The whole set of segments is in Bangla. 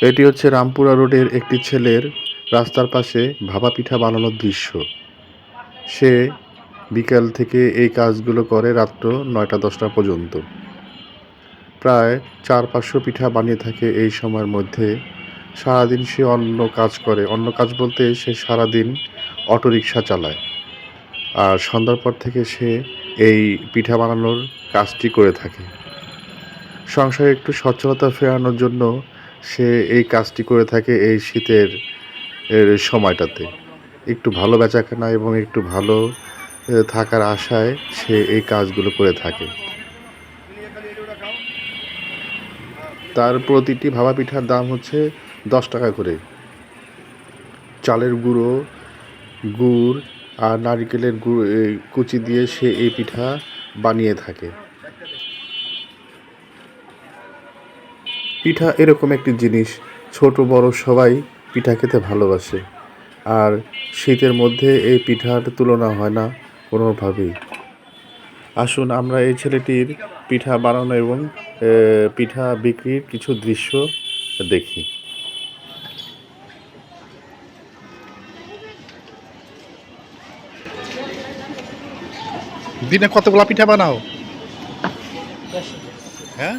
এটি হচ্ছে রামপুরা রোডের একটি ছেলের রাস্তার পাশে ভাপা পিঠা বানানোর দৃশ্য। সে বিকাল থেকে এই কাজগুলো করে রাত্র নয়টা, দশটা পর্যন্ত। প্রায় চার পাঁচশো পিঠা বানিয়ে থাকে এই সময়ের মধ্যে। সারাদিন সে অন্য কাজ করে। অন্য কাজ বলতে সে সারাদিন অটোরিকশা চালায়। আর সন্ধ্যার পর থেকে সে এই পিঠা বানানোর কাজটি করে থাকে। সংসারে একটু সচ্ছলতা ফেরানোর জন্য সে এই কাজটি করে থাকে এই শীতের সময়টাতে। একটু ভালো বেচাকেনা এবং একটু ভালো থাকার আশায় সে এই কাজগুলো করে থাকে। তার প্রতিটি ভাপা পিঠার দাম হচ্ছে দশ টাকা করে। চালের গুঁড়ো, গুড় আর নারিকেলের গুড় কুচি দিয়ে সে এই পিঠা বানিয়ে থাকে। পিঠা এরকম একটি জিনিস। ছোট, বড় সবাই পিঠা খেতে ভালোবাসে। আর শীতের মধ্যে এই পিঠার তুলনা হয় না কোনোভাবেই। আসুন আমরা এই ছেলেটির পিঠা বানানো এবং পিঠা বিক্রির কিছু দৃশ্য দেখি। দিনে কতগুলা পিঠা বানাও? হ্যাঁ?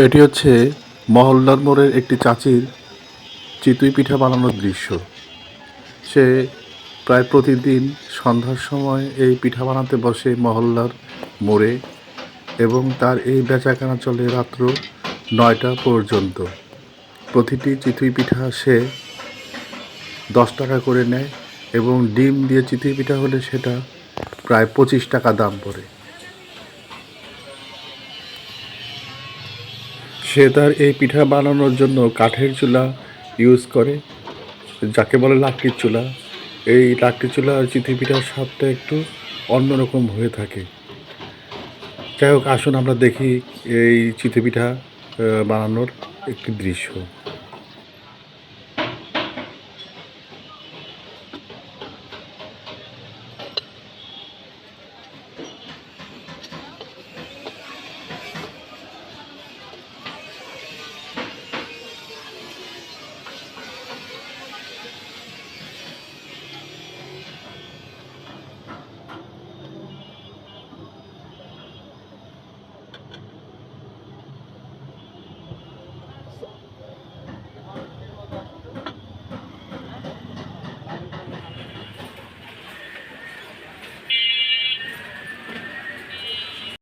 এটি হচ্ছে মহল্লার মোড়ের একটি চাচির চিতুই পিঠা বানানোর দৃশ্য। সে প্রায় প্রতিদিন সন্ধ্যার সময় এই পিঠা বানাতে বসে মহল্লার মোড়ে এবং তার এই বেচাকেনা চলে রাত্র নয়টা পর্যন্ত। প্রতিটি চিতুই পিঠা সে দশ টাকা করে নেয় এবং ডিম দিয়ে চিতুই পিঠা হলে সেটা প্রায় পঁচিশ টাকা দাম পড়ে। সে তার এই পিঠা বানানোর জন্য কাঠের চুলা ইউজ করে, যাকে বলে লাকড়ির চুলা। এই লাকড়ি চুলা আর চিতই পিঠার স্বাদটা একটু অন্যরকম হয়ে থাকে। যাই হোক, আসুন আমরা দেখি এই চিতই পিঠা বানানোর একটি দৃশ্য।